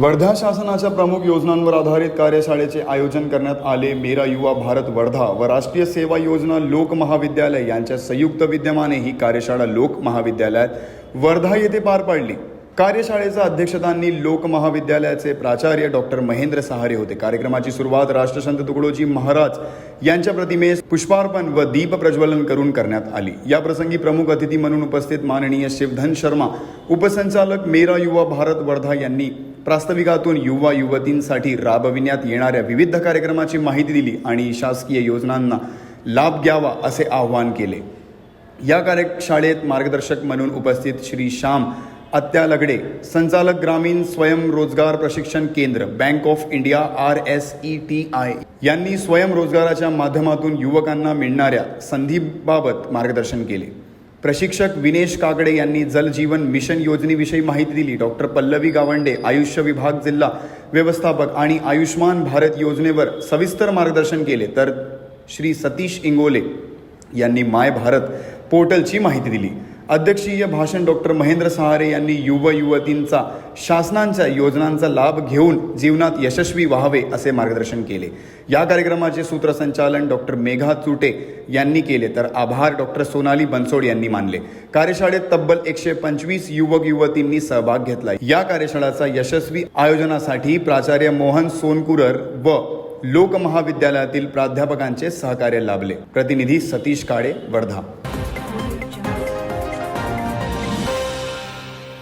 वर्धा शासनाच्या प्रमुख योजनांवर आधारित कार्यशाळेचे आयोजन करण्यात आले. मेरा युवा भारत वर्धा व राष्ट्रीय सेवा योजना लोक महाविद्यालय यांच्या संयुक्त विद्यमाने ही कार्यशाळा लोक महाविद्यालयात वर्धा येथे पार पाडली. कार्यशाळेच्या अध्यक्षतांनी लोक महाविद्यालयाचे प्राचार्य डॉक्टर महेंद्र सहारे होते. कार्यक्रमाची सुरुवात राष्ट्रसंत तुकडोजी महाराज यांच्या प्रतिमेस पुष्पार्पण व दीप प्रज्वलन करून करण्यात आली. या प्रसंगी प्रमुख अतिथी म्हणून उपस्थित माननीय शिवधन शर्मा उपसंचालक मेरा युवा भारत वर्धा यांनी प्रास्ताविकातून युवा युवतींसाठी राबविण्यात येणाऱ्या विविध कार्यक्रमाची माहिती दिली आणि शासकीय योजनांना लाभ घ्यावा असे आवाहन केले. या कार्यशाळेत मार्गदर्शक म्हणून उपस्थित श्री श्याम आत्या लगडे संचालक ग्रामीण स्वयंरोजगार प्रशिक्षण केंद्र bank of India R S E T I यांनी स्वयंरोजगाराच्या माध्यमातून युवकांना मिळणाऱ्या संधीबाबत मार्गदर्शन केले. प्रशिक्षक विनेश कागडे यांनी जल जीवन मिशन योजनेविषयी माहिती दिली. डॉक्टर पल्लवी गावंडे आयुष्य विभाग जिल्हा व्यवस्थापक आणि आयुष्मान भारत योजनेवर सविस्तर मार्गदर्शन केले. तर श्री सतीश इंगोले यांनी माय भारत पोर्टलची माहिती दिली. अध्यक्षीय भाषण डॉक्टर महेंद्र सहारे यांनी युव युवतींचा शासनांच्या योजनांचा लाभ घेऊन जीवनात यशस्वी व्हावे असे मार्गदर्शन केले. या कार्यक्रमाचे सूत्रसंचालन डॉक्टर मेघा चुटे यांनी केले तर आभार डॉक्टर सोनाली बनसोड यांनी मानले. कार्यशाळेत तब्बल एकशे पंचवीस युवक युवतींनी सहभाग घेतला. या कार्यशाळाचा यशस्वी आयोजनासाठी प्राचार्य मोहन सोनकुरर व लोक महाविद्यालयातील प्राध्यापकांचे सहकार्य लाभले. प्रतिनिधी सतीश काळे वर्धा.